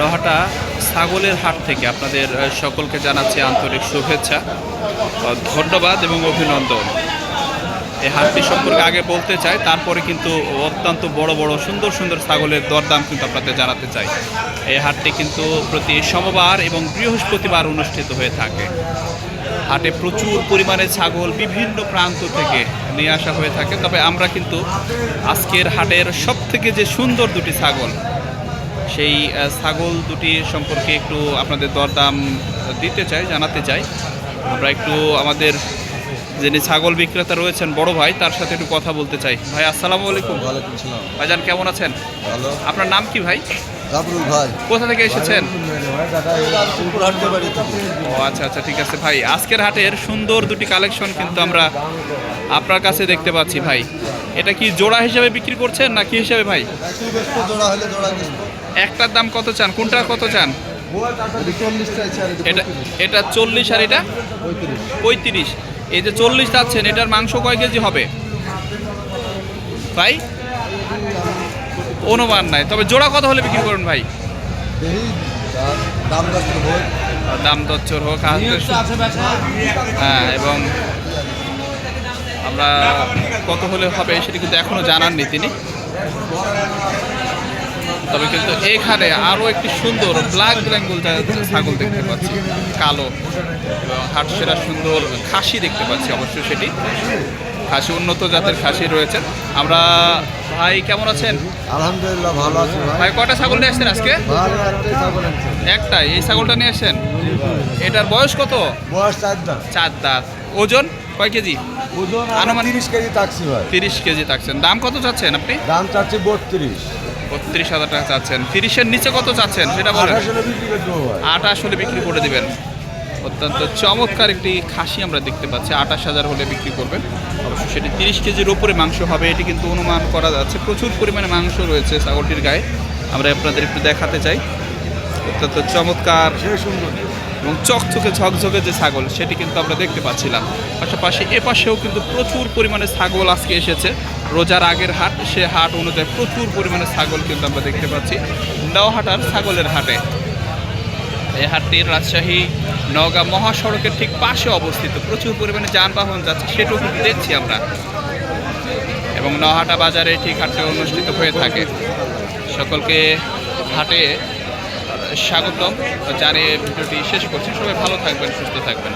নহাটা ছাগলের হাট থেকে আপনাদের সকলকে জানাচ্ছি আন্তরিক শুভেচ্ছা ধন্যবাদ এবং অভিনন্দন। এই হাটটি সম্পর্কে আগে বলতে চাই, তারপরে কিন্তু অত্যন্ত বড় বড় সুন্দর সুন্দর ছাগলের দরদাম কিন্তু আপনাদের জানাতে চাই। এই হাটটি কিন্তু প্রতি সোমবার এবং বৃহস্পতিবার অনুষ্ঠিত হয়ে থাকে। হাটে প্রচুর পরিমাণে ছাগল বিভিন্ন প্রান্ত থেকে নিয়ে আসা হয়ে থাকে। তবে আমরা কিন্তু আজকের হাটের সব থেকে যে সুন্দর দুটি ছাগল সেই ছাগল দুটি সম্পর্কে একটু আপনাদের দরদাম দিতে চাই জানাতে চাই। আমরা একটু আমাদের যিনি ছাগল বিক্রেতা রয়েছেন বড় ভাই তার সাথে একটু কথা বলতে চাই। ভাই আসসালামু আলাইকুম। ওয়ালাইকুম সালাম। ভাইজান কেমন আছেন? ভালো। আপনার নাম কি ভাই? ভাই। কোথা থেকে এসেছেন? ও আচ্ছা আচ্ছা ঠিক আছে ভাই। আজকের হাটের সুন্দর দুটি কালেকশন কিন্তু আমরা আপনার কাছে দেখতে পাচ্ছি ভাই। এটা কি জোড়া হিসাবে বিক্রি করছেন না কি হিসেবে ভাই? একটার দাম কত চান? কোনটা কত চান? এটা এটা চল্লিশ আর এটা? পঁয়ত্রিশ। এই যে চল্লিশ চাচ্ছেন, এটার মাংস কয় কেজি হবে? ভাই? অনুমান নাই। তবে জোড়া কত হলে বিক্রি করুন ভাই? দাম ভোট দাম দচ্চর হোক হ্যাঁ এবং আমরা কত হলে হবে সেটি কিন্তু এখনও জানাননি তিনি। তবে কিন্তু এখানে আরও একটি সুন্দর ব্ল্যাক বেঙ্গল ছাগল দেখতে পাচ্ছি কালো এবং হাট সেরা সুন্দর খাসি দেখতে পাচ্ছি অবশ্যই সেটি। খাসি উন্নত জাতের খাসি রয়েছে। আমরা ভাই কেমন আছেন? আলহামদুলিল্লাহ ভালো আছি ভাই। কটা ছাগল নিয়ে আসছেন আজকে? একটাই এই ছাগলটা নিয়ে আসছেন? এটার বয়স কত? বয়স চার দাম চার দাঁত। ওজন? কয় কেজি? ওজন আনুমানিক- আনুমানিক তিরিশ কেজি ভাই। তিরিশ কেজি থাকছেন দাম কত চাচ্ছেন আপনি? দাম চাচ্ছি বত্রিশ। বত্রিশ হাজার টাকা চাচ্ছেন। তিরিশের নিচে কত চাচ্ছেন? সেটা বলেন। আঠাশ হলে বিক্রি করে দিবেন। অত্যন্ত চমৎকার একটি খাসি আমরা দেখতে পাচ্ছি। আঠাশ হাজার হলে বিক্রি করবেন। অবশ্যই সেটি তিরিশ কেজির ওপরে মাংস হবে। এটি কিন্তু অনুমান করা যাচ্ছে। প্রচুর পরিমাণে মাংস রয়েছে ছাগলটির গায়ে। আমরা আপনাদের একটু দেখাতে চাই। অত্যন্ত চমৎকার এবং চকচকে ঝকঝকে যে ছাগল, সেটি কিন্তু আমরা দেখতে পাচ্ছিলাম। পাশাপাশি এ পাশেও কিন্তু প্রচুর পরিমাণে ছাগল আজকে এসেছে। রোজার আগের হাট, সে হাট অনুযায়ী প্রচুর পরিমাণে ছাগল কিন্তু আমরা দেখতে পাচ্ছি। নওহাটার ছাগলের হাটে। এই হাটটি রাজশাহী নওগাঁ মহাসড়কের ঠিক পাশে অবস্থিত। প্রচুর পরিমাণে যানবাহন যাচ্ছে, সেটাও কিন্তু দেখছি আমরা। এবং নহাটা বাজারে ঠিক হাটটি অনুষ্ঠিত হয়ে থাকে। সকলকে হাটে স্বাগতম। যারা ভিডিওটি শেষ করছি। সবাই ভালো থাকবেন সুস্থ থাকবেন।